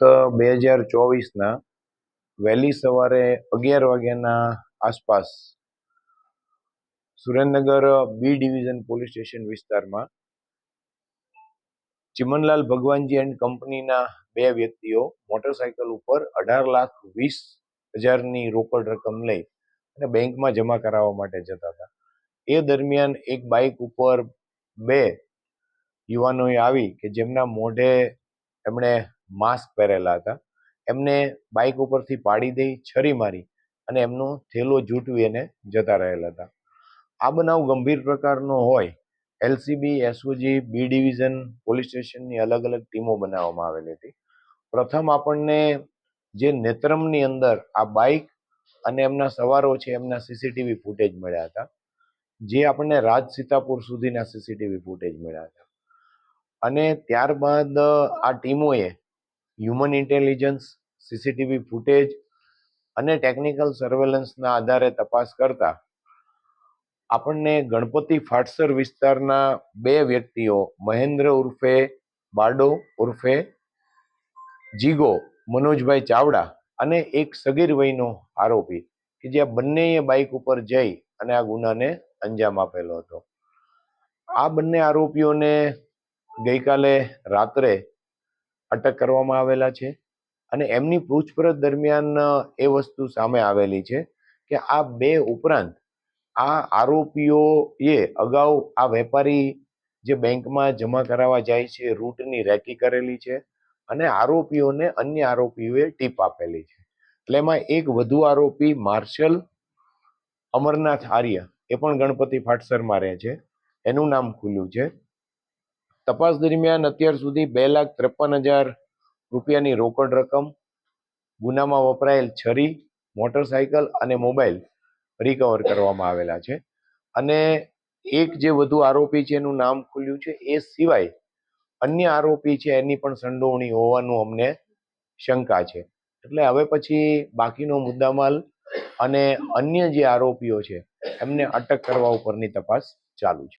બે હજાર ચોવીસના વહેલી સવારે અગિયાર વાગ્યાના આસપાસ Surendranagar B division police station વિસ્તારમાં ચિમનલાલ ભગવાનજી એન્ડ કંપનીના બે વ્યક્તિઓ મોટરસાયકલ ઉપર અઢાર લાખ વીસ હજારની રોકડ રકમ લઈ અને બેંકમાં જમા કરાવવા માટે જતા હતા. એ દરમિયાન એક બાઇક ઉપર બે યુવાનોએ આવી કે જેમના મોઢે એમણે માસ્ક પહેરેલા હતા. એમને બાઇક ઉપરથી પાડી દઈ, છરી મારી અને એમનો થેલો જૂટવી અને જતા રહેલા હતા. આ બનાવ ગંભીર પ્રકારનો હોય, LCB, SOG, B division, police સ્ટેશનની અલગ અલગ ટીમો બનાવવામાં આવેલી હતી. પ્રથમ આપણને જે નેત્રમની અંદર આ બાઇક અને એમના સવારો છે એમના સીસીટીવી ફૂટેજ મળ્યા હતા. જે આપણને રાજ સીતાપુર સુધીના સીસીટીવી ફૂટેજ મળ્યા હતા. અને ત્યારબાદ આ ટીમોએ હ્યુમન ઇન્ટેલિજન્સ સીસીટીવી ફૂટેજ અને ટેકનિકલ સર્વેલન્સના આધારે તપાસ કરતા આપણને ગણપતિ ફાટસર વિસ્તારના બે વ્યક્તિઓ, મહેન્દ્ર ઉર્ફે બાડો ઉર્ફે જીગો, મનોજભાઈ ચાવડા અને એક સગીર વયનો આરોપી કે જે બંનેએ બાઇક ઉપર જઈ અને આ ગુનાને અંજામ આપેલો હતો. આ બંને આરોપીઓને ગઈકાલે રાત્રે અટક કરવામાં આવેલા છે અને એમની પૂછપરછ દરમિયાન એ વસ્તુ સામે આવેલી છે કે આ બે ઉપરાંત આ આરોપીઓએ અગાઉ આ વેપારી જે બેંકમાં જમા કરાવવા જાય છે, રૂટની રેકી કરેલી છે અને આરોપીઓને અન્ય આરોપીઓએ ટીપ આપેલી છે. એટલે એમાં એક વધુ આરોપી માર્શલ અમરનાથ આર્ય, એ પણ ગણપતિ ફાટસરમાં રહે છે. એનું નામ ખુલ્યું છે. તપાસ દરમિયાન અત્યાર સુધી બે લાખ ત્રેપન હજાર રૂપિયાની રોકડ રકમ, ગુનામાં વપરાયેલ છરી, મોટરસાયકલ અને મોબાઈલ રિકવર કરવામાં આવેલા છે. અને એક જે વધુ આરોપી છે, એનું નામ ખુલ્યું છે, એ સિવાય અન્ય આરોપી છે, એની પણ સંડોવણી હોવાનું અમને શંકા છે. એટલે હવે પછી બાકીનો મુદ્દામાલ અને અન્ય જે આરોપીઓ છે, એમને અટક કરવા ઉપરની તપાસ ચાલુ છે.